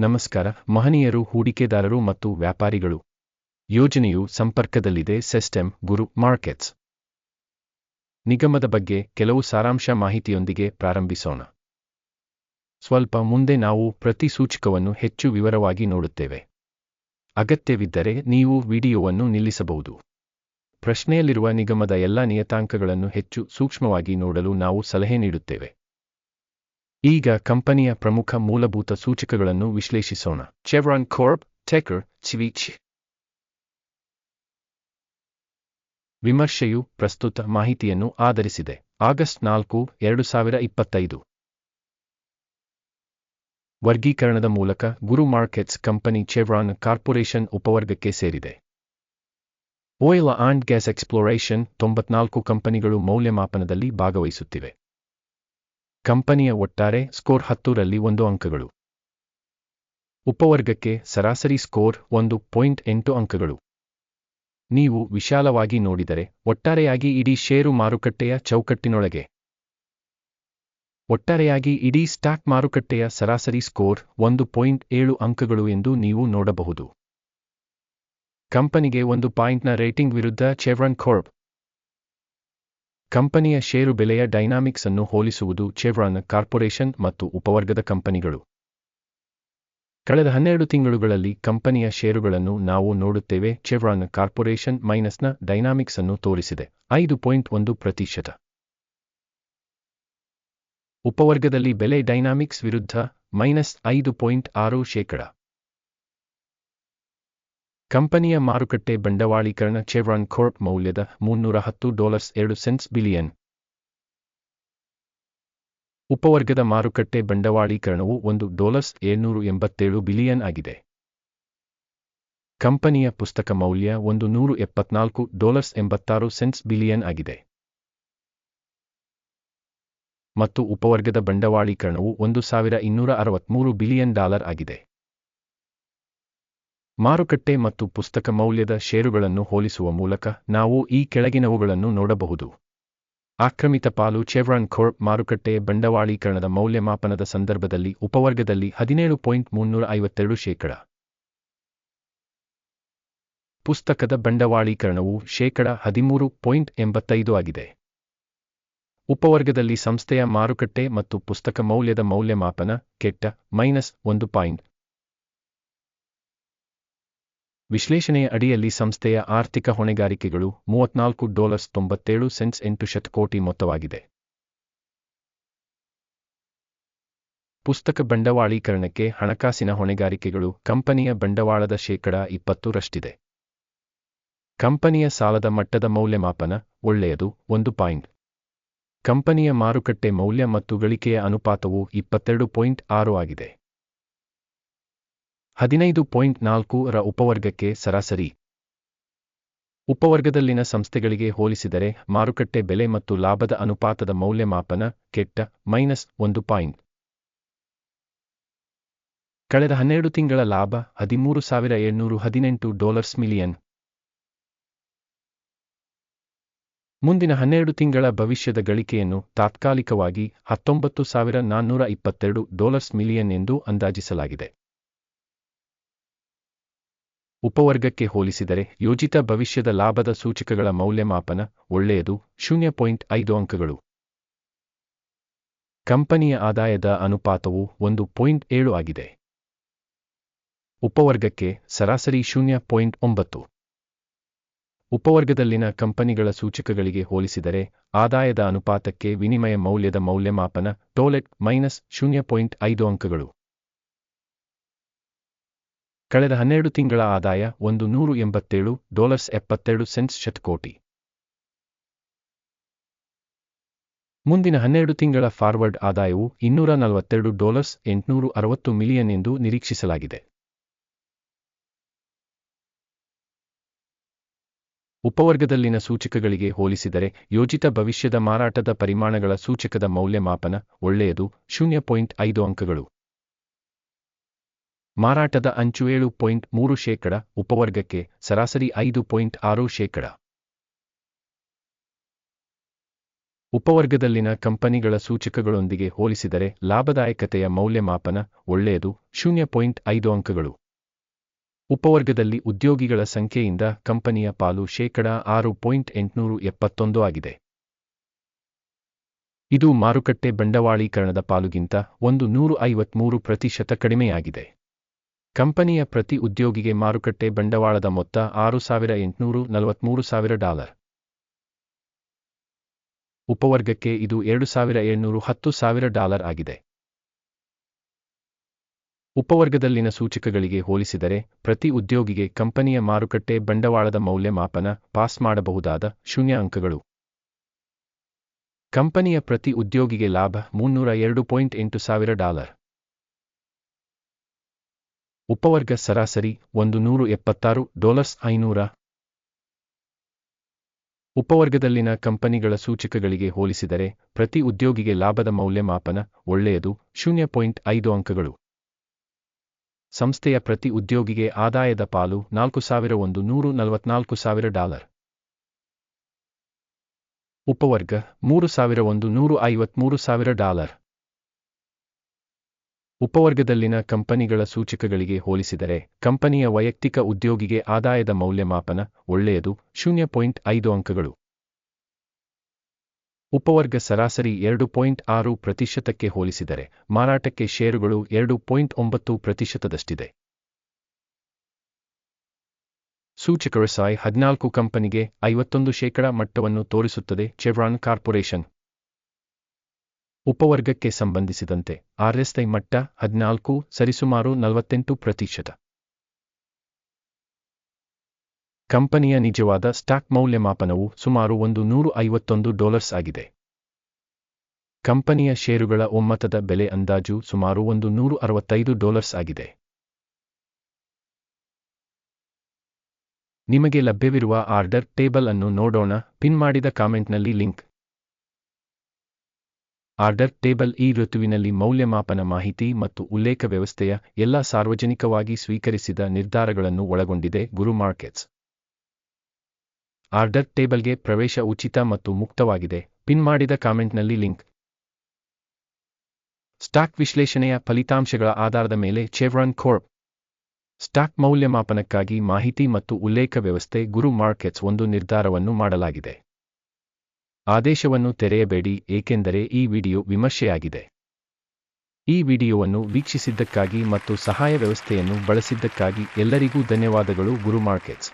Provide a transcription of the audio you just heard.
ನಮಸ್ಕಾರ, ಮಹನೀಯರು, ಹೂಡಿಕೆದಾರರು ಮತ್ತು ವ್ಯಾಪಾರಿಗಳು. ಯೋಜನೆಯು ಸಂಪರ್ಕದಲ್ಲಿದೆ, ಸೆಸ್ಟೆಮ್, ಗುರು, ಮಾರ್ಕೆಟ್ಸ್. ನಿಗಮದ ಬಗ್ಗೆ ಕೆಲವು ಸಾರಾಂಶ ಮಾಹಿತಿಯೊಂದಿಗೆ ಪ್ರಾರಂಭಿಸೋಣ. ಸ್ವಲ್ಪ ಮುಂದೆ ನಾವು ಪ್ರತಿ ಸೂಚಕವನ್ನು ಹೆಚ್ಚು ವಿವರವಾಗಿ ನೋಡುತ್ತೇವೆ. ಅಗತ್ಯವಿದ್ದರೆ ನೀವು ವಿಡಿಯೋವನ್ನು ನಿಲ್ಲಿಸಬಹುದು. ಪ್ರಶ್ನೆಯಲ್ಲಿರುವ ನಿಗಮದ ಎಲ್ಲ ನಿಯತಾಂಕಗಳನ್ನು ಹೆಚ್ಚು ಸೂಕ್ಷ್ಮವಾಗಿ ನೋಡಲು ನಾವು ಸಲಹೆ ನೀಡುತ್ತೇವೆ. ಈಗ ಕಂಪನಿಯ ಪ್ರಮುಖ ಮೂಲಭೂತ ಸೂಚಕಗಳನ್ನು ವಿಶ್ಲೇಷಿಸೋಣ. ಚೆವ್ರಾನ್ ಕಾರ್ಪ್ ಟೆಕರ್ ಚಿವಿಚ್ ವಿಮರ್ಶೆಯು ಪ್ರಸ್ತುತ ಮಾಹಿತಿಯನ್ನು ಆಧರಿಸಿದೆ. ಆಗಸ್ಟ್ ನಾಲ್ಕು, ಎರಡು ಸಾವಿರ ಇಪ್ಪತ್ತೈದು. ವರ್ಗೀಕರಣದ ಮೂಲಕ ಗುರು ಮಾರ್ಕೆಟ್ಸ್ ಕಂಪನಿ ಚೆವ್ರಾನ್ ಕಾರ್ಪೊರೇಷನ್ ಉಪವರ್ಗಕ್ಕೆ ಸೇರಿದೆ. ಓಯಿಲ್ ಆಂಡ್ ಗ್ಯಾಸ್ ಎಕ್ಸ್ಪ್ಲೋರೇಷನ್ ತೊಂಬತ್ನಾಲ್ಕು ಕಂಪನಿಗಳು ಮೌಲ್ಯಮಾಪನದಲ್ಲಿ ಭಾಗವಹಿಸುತ್ತಿವೆ. ಕಂಪನಿಯ ಒಟ್ಟಾರೆ ಸ್ಕೋರ್ ಹತ್ತೂರಲ್ಲಿ ಒಂದು ಅಂಕಗಳು. ಉಪವರ್ಗಕ್ಕೆ ಸರಾಸರಿ ಸ್ಕೋರ್ ಒಂದು ಪಾಯಿಂಟ್ ಎಂಟು ಅಂಕಗಳು. ನೀವು ವಿಶಾಲವಾಗಿ ನೋಡಿದರೆ ಒಟ್ಟಾರೆಯಾಗಿ ಇಡೀ ಷೇರು ಮಾರುಕಟ್ಟೆಯ ಚೌಕಟ್ಟಿನೊಳಗೆ. ಒಟ್ಟಾರೆಯಾಗಿ ಇಡೀ ಸ್ಟಾಕ್ ಮಾರುಕಟ್ಟೆಯ ಸರಾಸರಿ ಸ್ಕೋರ್ ಒಂದು ಪಾಯಿಂಟ್ ಏಳು ಅಂಕಗಳು ಎಂದು ನೀವು ನೋಡಬಹುದು. ಕಂಪನಿಗೆ ಒಂದು ಪಾಯಿಂಟ್ನ ರೇಟಿಂಗ್ ವಿರುದ್ಧ ಚೆವ್ರನ್ ಕಾರ್ಪ್ ಕಂಪನಿಯ ಷೇರು ಬೆಲೆಯ ಡೈನಾಮಿಕ್ಸ್ ಅನ್ನು ಹೋಲಿಸುವುದು ಚೆವ್ರಾನ್ ಕಾರ್ಪೊರೇಷನ್ ಮತ್ತು ಉಪವರ್ಗದ ಕಂಪನಿಗಳು. ಕಳೆದ ಹನ್ನೆರಡು ತಿಂಗಳುಗಳಲ್ಲಿ ಕಂಪನಿಯ ಷೇರುಗಳನ್ನು ನಾವು ನೋಡುತ್ತೇವೆ ಚೆವ್ರಾನ್ ಕಾರ್ಪೊರೇಷನ್ ಮೈನಸ್ನ ಡೈನಾಮಿಕ್ಸ್ ಅನ್ನು ತೋರಿಸಿದೆ, ಐದು ಪಾಯಿಂಟ್ ಒಂದು ಪ್ರತಿಶತ. ಉಪವರ್ಗದಲ್ಲಿ ಬೆಲೆ ಡೈನಾಮಿಕ್ಸ್ ವಿರುದ್ಧ ಮೈನಸ್ ಐದು ಪಾಯಿಂಟ್ ಆರು ಶೇಕಡ. ಕಂಪನಿಯ ಮಾರುಕಟ್ಟೆ ಬಂಡವಾಳೀಕರಣ ಚೆವ್ರಾನ್ ಕಾರ್ಪ್ ಮೌಲ್ಯದ ಮುನ್ನೂರ ಹತ್ತು ಡಾಲರ್ಸ್ ಎರಡು ಸೆನ್ಸ್ ಬಿಲಿಯನ್ ಉಪವರ್ಗದ ಮಾರುಕಟ್ಟೆ ಬಂಡವಾಳೀಕರಣವು ಒಂದು ಡಾಲರ್ಸ್ ಏಳ್ನೂರು ಎಂಬತ್ತೇಳು ಬಿಲಿಯನ್ ಆಗಿದೆ. ಕಂಪನಿಯ ಪುಸ್ತಕ ಮೌಲ್ಯ ಒಂದು ನೂರು ಎಪ್ಪತ್ನಾಲ್ಕು ಡಾಲರ್ಸ್ ಎಂಬತ್ತಾರು ಸೆನ್ಸ್ ಬಿಲಿಯನ್ ಆಗಿದೆ. ಮತ್ತು ಉಪವರ್ಗದ ಬಂಡವಾಳೀಕರಣವು ಒಂದು ಸಾವಿರ ಇನ್ನೂರ ಅರವತ್ಮೂರು ಬಿಲಿಯನ್ ಡಾಲರ್ ಆಗಿದೆ. ಮಾರುಕಟ್ಟೆ ಮತ್ತು ಪುಸ್ತಕ ಮೌಲ್ಯದ ಷೇರುಗಳನ್ನು ಹೋಲಿಸುವ ಮೂಲಕ ನಾವು ಈ ಕೆಳಗಿನವುಗಳನ್ನು ನೋಡಬಹುದು. ಆಕ್ರಮಿತ ಪಾಲು ಚೆವ್ರಾನ್ ಕಾರ್ಪ್ ಮಾರುಕಟ್ಟೆ ಬಂಡವಾಳೀಕರಣದ ಮೌಲ್ಯಮಾಪನದ ಸಂದರ್ಭದಲ್ಲಿ ಉಪವರ್ಗದಲ್ಲಿ ಹದಿನೇಳು ಪಾಯಿಂಟ್ ಮುನ್ನೂರ ಐವತ್ತೆರಡು ಶೇಕಡ. ಪುಸ್ತಕದ ಬಂಡವಾಳೀಕರಣವು ಶೇಕಡ ಹದಿಮೂರು ಪಾಯಿಂಟ್ ಎಂಬತ್ತೈದು ಆಗಿದೆ. ಉಪವರ್ಗದಲ್ಲಿ ಸಂಸ್ಥೆಯ ಮಾರುಕಟ್ಟೆ ಮತ್ತು ಪುಸ್ತಕ ಮೌಲ್ಯದ ಮೌಲ್ಯಮಾಪನ ಕೆಟ್ಟ ಮೈನಸ್ ಒಂದು ಪಾಯಿಂಟ್ ವಿಶ್ಲೇಷಣೆಯ ಅಡಿಯಲ್ಲಿ ಸಂಸ್ಥೆಯ ಆರ್ಥಿಕ ಹೊಣೆಗಾರಿಕೆಗಳು ಮೂವತ್ನಾಲ್ಕು ಡಾಲರ್ಸ್ ತೊಂಬತ್ತೇಳು ಸೆಂಟ್ಸ್ ಎಂಟು ಶತಕೋಟಿ ಮೊತ್ತವಾಗಿದೆ. ಪುಸ್ತಕ ಬಂಡವಾಳೀಕರಣಕ್ಕೆ ಹಣಕಾಸಿನ ಹೊಣೆಗಾರಿಕೆಗಳು ಕಂಪನಿಯ ಬಂಡವಾಳದ ಶೇಕಡ ಇಪ್ಪತ್ತರಷ್ಟಿದೆ. ಕಂಪನಿಯ ಸಾಲದ ಮಟ್ಟದ ಮೌಲ್ಯಮಾಪನ ಒಳ್ಳೆಯದು ಒಂದು ಪಾಯಿಂಟ್. ಕಂಪನಿಯ ಮಾರುಕಟ್ಟೆ ಮೌಲ್ಯ ಮತ್ತು ಗಳಿಕೆಯ ಅನುಪಾತವು ಇಪ್ಪತ್ತೆರಡು ಪಾಯಿಂಟ್ ಆರು ಆಗಿದೆ. ಹದಿನೈದು ಪಾಯಿಂಟ್ ನಾಲ್ಕು ರ ಉಪವರ್ಗಕ್ಕೆ ಸರಾಸರಿ. ಉಪವರ್ಗದಲ್ಲಿನ ಸಂಸ್ಥೆಗಳಿಗೆ ಹೋಲಿಸಿದರೆ ಮಾರುಕಟ್ಟೆ ಬೆಲೆ ಮತ್ತು ಲಾಭದ ಅನುಪಾತದ ಮೌಲ್ಯಮಾಪನ ಕೆಟ್ಟ ಮೈನಸ್ ಒಂದು ಪಾಯಿಂಟ್. ಕಳೆದ ಹನ್ನೆರಡು ತಿಂಗಳ ಲಾಭ ಹದಿಮೂರು ಸಾವಿರ ಏಳ್ನೂರು ಹದಿನೆಂಟು ಡಾಲರ್ಸ್ ಮಿಲಿಯನ್. ಮುಂದಿನ ಹನ್ನೆರಡು ತಿಂಗಳ ಭವಿಷ್ಯದ ಗಳಿಕೆಯನ್ನು ತಾತ್ಕಾಲಿಕವಾಗಿ ಹತ್ತೊಂಬತ್ತು ಸಾವಿರ ನಾನ್ನೂರ ಇಪ್ಪತ್ತೆರಡು ಡಾಲರ್ಸ್ ಮಿಲಿಯನ್ ಎಂದು ಅಂದಾಜಿಸಲಾಗಿದೆ. ಉಪವರ್ಗಕ್ಕೆ ಹೋಲಿಸಿದರೆ ಯೋಜಿತ ಭವಿಷ್ಯದ ಲಾಭದ ಸೂಚಕಗಳ ಮೌಲ್ಯಮಾಪನ ಒಳ್ಳೆಯದು, ಶೂನ್ಯ ಪಾಯಿಂಟ್ ಐದು ಅಂಕಗಳು. ಕಂಪನಿಯ ಆದಾಯದ ಅನುಪಾತವು ಒಂದು ಪಾಯಿಂಟ್ ಏಳು ಆಗಿದೆ. ಉಪವರ್ಗಕ್ಕೆ ಸರಾಸರಿ ಶೂನ್ಯ ಪಾಯಿಂಟ್ ಒಂಬತ್ತು. ಉಪವರ್ಗದಲ್ಲಿನ ಕಂಪನಿಗಳ ಸೂಚಕಗಳಿಗೆ ಹೋಲಿಸಿದರೆ ಆದಾಯದ ಅನುಪಾತಕ್ಕೆ ವಿನಿಮಯ ಮೌಲ್ಯದ ಮೌಲ್ಯಮಾಪನ ಟೋಲೆಟ್ ಮೈನಸ್ ಶೂನ್ಯ ಪಾಯಿಂಟ್ ಐದು ಅಂಕಗಳು. ಕಳೆದ ಹನ್ನೆರಡು ತಿಂಗಳ ಆದಾಯ ಒಂದು ನೂರು ಎಂಬತ್ತೇಳು ಡಾಲರ್ಸ್ ಎಪ್ಪತ್ತೆರಡು ಸೆನ್ಸ್ ಶತಕೋಟಿ. ಮುಂದಿನ ಹನ್ನೆರಡು ತಿಂಗಳ ಫಾರ್ವರ್ಡ್ ಆದಾಯವು ಇನ್ನೂರ ನಲವತ್ತೆರಡು ಡಾಲರ್ಸ್ ಎಂಟುನೂರು ಅರವತ್ತು ಮಿಲಿಯನ್ ಎಂದು ನಿರೀಕ್ಷಿಸಲಾಗಿದೆ. ಉಪವರ್ಗದಲ್ಲಿನ ಸೂಚಕಗಳಿಗೆ ಹೋಲಿಸಿದರೆ ಯೋಜಿತ ಭವಿಷ್ಯದ ಮಾರಾಟದ ಪರಿಮಾಣಗಳ ಸೂಚಕದ ಮೌಲ್ಯಮಾಪನ ಒಳ್ಳೆಯದು, ಶೂನ್ಯ ಪಾಯಿಂಟ್ ಐದು ಅಂಕಗಳು. ಮಾರಾಟದ ಅಂಚು ಏಳು ಪಾಯಿಂಟ್ ಮೂರು ಶೇಕಡ, ಉಪವರ್ಗಕ್ಕೆ ಸರಾಸರಿ ಐದು ಪಾಯಿಂಟ್ ಆರು ಶೇಕಡ. ಉಪವರ್ಗದಲ್ಲಿನ ಕಂಪನಿಗಳ ಸೂಚಕಗಳೊಂದಿಗೆ ಹೋಲಿಸಿದರೆ ಲಾಭದಾಯಕತೆಯ ಮೌಲ್ಯಮಾಪನ ಒಳ್ಳೆಯದು, ಶೂನ್ಯ ಪಾಯಿಂಟ್ ಐದು ಅಂಕಗಳು. ಉಪವರ್ಗದಲ್ಲಿ ಉದ್ಯೋಗಿಗಳ ಸಂಖ್ಯೆಯಿಂದ ಕಂಪನಿಯ ಪಾಲು ಶೇಕಡ ಆರು ಪಾಯಿಂಟ್ ಎಂಟುನೂರು ಎಪ್ಪತ್ತೊಂದು ಆಗಿದೆ. ಇದು ಮಾರುಕಟ್ಟೆ ಬಂಡವಾಳೀಕರಣದ ಪಾಲುಗಿಂತ ಒಂದು ನೂರು ಐವತ್ಮೂರು ಪ್ರತಿಶತ ಕಡಿಮೆಯಾಗಿದೆ. ಕಂಪನಿಯ ಪ್ರತಿ ಉದ್ಯೋಗಿಗೆ ಮಾರುಕಟ್ಟೆ ಬಂಡವಾಳದ ಮೊತ್ತ ಆರು ಸಾವಿರ ಎಂಟುನೂರು ನಲವತ್ಮೂರು ಸಾವಿರ ಡಾಲರ್. ಉಪವರ್ಗಕ್ಕೆ ಇದು ಎರಡು ಸಾವಿರ ಏಳ್ನೂರು ಹತ್ತು ಸಾವಿರ ಡಾಲರ್ ಆಗಿದೆ. ಉಪವರ್ಗದಲ್ಲಿನ ಸೂಚಕಗಳಿಗೆ ಹೋಲಿಸಿದರೆ, ಪ್ರತಿ ಉದ್ಯೋಗಿಗೆ ಕಂಪನಿಯ ಮಾರುಕಟ್ಟೆ ಬಂಡವಾಳದ ಮೌಲ್ಯಮಾಪನ ಪಾಸ್ ಮಾಡಬಹುದಾದ ಶೂನ್ಯ ಅಂಕಗಳು. ಕಂಪನಿಯ ಪ್ರತಿ ಉದ್ಯೋಗಿಗೆ ಲಾಭ ಮುನ್ನೂರ ಎರಡು ಪಾಯಿಂಟ್ ಎಂಟು ಸಾವಿರ ಡಾಲರ್. ಉಪವರ್ಗ ಸರಾಸರಿ ಒಂದು ನೂರು ಎಪ್ಪತ್ತಾರು ಡಾಲರ್ಸ್ ಐನೂರ. ಉಪವರ್ಗದಲ್ಲಿನ ಕಂಪನಿಗಳ ಸೂಚಕಗಳಿಗೆ ಹೋಲಿಸಿದರೆ ಪ್ರತಿ ಉದ್ಯೋಗಿಗೆ ಲಾಭದ ಮೌಲ್ಯಮಾಪನ ಒಳ್ಳೆಯದು ಶೂನ್ಯ ಪಾಯಿಂಟ್ ಐದು ಅಂಕಗಳು. ಸಂಸ್ಥೆಯ ಪ್ರತಿ ಉದ್ಯೋಗಿಗೆ ಆದಾಯದ ಪಾಲು ನಾಲ್ಕು ಸಾವಿರ ಒಂದು ನೂರು ನಲವತ್ನಾಲ್ಕು ಸಾವಿರ ಡಾಲರ್. ಉಪವರ್ಗ ಮೂರು ಸಾವಿರ ಒಂದು ನೂರು ಐವತ್ಮೂರು ಸಾವಿರ ಡಾಲರ್. ಉಪವರ್ಗದಲ್ಲಿನ ಕಂಪನಿಗಳ ಸೂಚಕಗಳಿಗೆ ಹೋಲಿಸಿದರೆ, ಕಂಪನಿಯ ವೈಯಕ್ತಿಕ ಉದ್ಯೋಗಿಗೆ ಆದಾಯದ ಮೌಲ್ಯಮಾಪನ ಒಳ್ಳೆಯದು, ಶೂನ್ಯ ಪಾಯಿಂಟ್ ಐದು ಅಂಕಗಳು. ಉಪವರ್ಗ ಸರಾಸರಿ ಎರಡು ಪಾಯಿಂಟ್ ಆರು ಪ್ರತಿಶತಕ್ಕೆ ಹೋಲಿಸಿದರೆ, ಮಾರಾಟಕ್ಕೆ ಷೇರುಗಳು ಎರಡು ಪಾಯಿಂಟ್ ಒಂಬತ್ತು ಪ್ರತಿಶತದಷ್ಟಿದೆ. ಸೂಚಕರು ಸಾಯ್ ಹದಿನಾಲ್ಕು ಕಂಪನಿಗೆ ಐವತ್ತೊಂದು ಶೇಕಡ ಮಟ್ಟವನ್ನು ತೋರಿಸುತ್ತದೆ ಚೆವ್ರಾನ್ ಕಾರ್ಪೊರೇಷನ್ ಉಪವರ್ಗಕ್ಕೆ ಸಂಬಂಧಿಸಿದಂತೆ ಆರ್ಎಸ್ಐ ಮಟ್ಟ ಹದಿನಾಲ್ಕು, ಸರಿಸುಮಾರು ನಲವತ್ತೆಂಟು ಪ್ರತಿಶತ. ಕಂಪನಿಯ ನಿಜವಾದ ಸ್ಟಾಕ್ ಮೌಲ್ಯಮಾಪನವು ಸುಮಾರು ಒಂದು ನೂರು ಐವತ್ತೊಂದು ಡಾಲರ್ಸ್ ಆಗಿದೆ. ಕಂಪನಿಯ ಷೇರುಗಳ ಒಮ್ಮತದ ಬೆಲೆ ಅಂದಾಜು ಸುಮಾರು ಒಂದು ನೂರು ಅರವತ್ತೈದು ಡಾಲರ್ಸ್ ಆಗಿದೆ. ನಿಮಗೆ ಲಭ್ಯವಿರುವ ಆರ್ಡರ್ ಟೇಬಲ್ ಅನ್ನು ನೋಡೋಣ. ಪಿನ್ ಮಾಡಿದ ಕಾಮೆಂಟ್ನಲ್ಲಿ ಲಿಂಕ್. ಆರ್ಡರ್ ಟೇಬಲ್ ಈ ಋತುವಿನಲ್ಲಿ ಮೌಲ್ಯಮಾಪನ ಮಾಹಿತಿ ಮತ್ತು ಉಲ್ಲೇಖ ವ್ಯವಸ್ಥೆಯ ಎಲ್ಲ ಸಾರ್ವಜನಿಕವಾಗಿ ಸ್ವೀಕರಿಸಿದ ನಿರ್ಧಾರಗಳನ್ನು ಒಳಗೊಂಡಿದೆ ಗುರು ಮಾರ್ಕೆಟ್ಸ್. ಆರ್ಡರ್ ಟೇಬಲ್ಗೆ ಪ್ರವೇಶ ಉಚಿತ ಮತ್ತು ಮುಕ್ತವಾಗಿದೆ. ಪಿನ್ ಮಾಡಿದ ಕಾಮೆಂಟ್ನಲ್ಲಿ ಲಿಂಕ್. ಸ್ಟಾಕ್ ವಿಶ್ಲೇಷಣೆಯ ಫಲಿತಾಂಶಗಳ ಆಧಾರದ ಮೇಲೆ ಚೆವ್ರಾನ್ ಕೋರ್ಪ್ ಸ್ಟಾಕ್ ಮೌಲ್ಯಮಾಪನಕ್ಕಾಗಿ ಮಾಹಿತಿ ಮತ್ತು ಉಲ್ಲೇಖ ವ್ಯವಸ್ಥೆ ಗುರು ಮಾರ್ಕೆಟ್ಸ್ ಒಂದು ನಿರ್ಧಾರವನ್ನು ಮಾಡಲಾಗಿದೆ. ಆದೇಶವನ್ನು ತೆರೆಯಬೇಡಿ, ಏಕೆಂದರೆ ಈ ವಿಡಿಯೋ ವಿಮರ್ಶೆಯಾಗಿದೆ. ಈ ವಿಡಿಯೋವನ್ನು ವೀಕ್ಷಿಸಿದ್ದಕ್ಕಾಗಿ ಮತ್ತು ಸಹಾಯ ವ್ಯವಸ್ಥೆಯನ್ನು ಬಳಸಿದ್ದಕ್ಕಾಗಿ ಎಲ್ಲರಿಗೂ ಧನ್ಯವಾದಗಳು, ಗುರು ಮಾರ್ಕೆಟ್ಸ್.